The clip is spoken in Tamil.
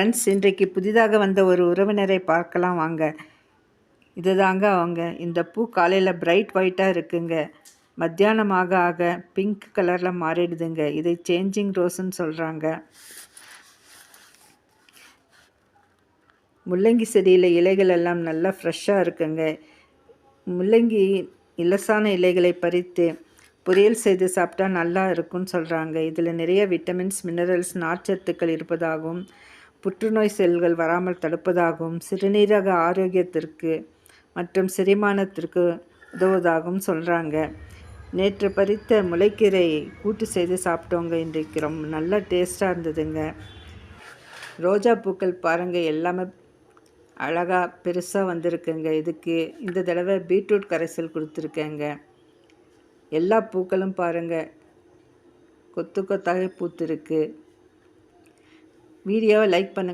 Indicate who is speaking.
Speaker 1: ஃப்ரெண்ட்ஸ் இன்றைக்கு புதிதாக வந்த ஒரு உறவினரை பார்க்கலாம் வாங்க. இதுதாங்க அவங்க. இந்த பூ காலையில் பிரைட் ஒயிட்டாக இருக்குங்க. மத்தியானம் ஆக ஆக பிங்க் கலரில் மாறிடுதுங்க. இதை சேஞ்சிங் ரோஸ்ன்னு சொல்கிறாங்க முள்ளங்கி செடியில் இலைகள் எல்லாம் நல்லா ஃப்ரெஷ்ஷாக இருக்குங்க. முள்ளங்கி இலசான இலைகளை பறித்து பொரியல் செய்து சாப்பிட்டா நல்லா இருக்கும்னு சொல்கிறாங்க இதில் நிறைய விட்டமின்ஸ் மினரல்ஸ் நார்ச்சத்துக்கள் இருப்பதாகவும் புற்றுநோய் செல்கள் வராமல் தடுப்பதாகவும் சிறுநீரக ஆரோக்கியத்திற்கு மற்றும் செரிமானத்திற்கு உதவுவதாகவும் சொல்கிறாங்க நேற்று பறித்த முளைக்கீரை கூட்டு செய்து சாப்பிட்டோங்க இன்றைக்கு ரொம்ப நல்ல டேஸ்ட்டாக இருந்ததுங்க. ரோஜா பூக்கள் பாருங்கள் எல்லாமே அழகாக பெருசாக வந்திருக்குங்க. இதுக்கு இந்த தடவை பீட்ரூட் கரைசல் கொடுத்துருக்கேங்க. எல்லா பூக்களும் பாருங்கள் கொத்து கொத்தாக பூத்துருக்கு. வீடியோவை லைக் பண்ணுங்கள்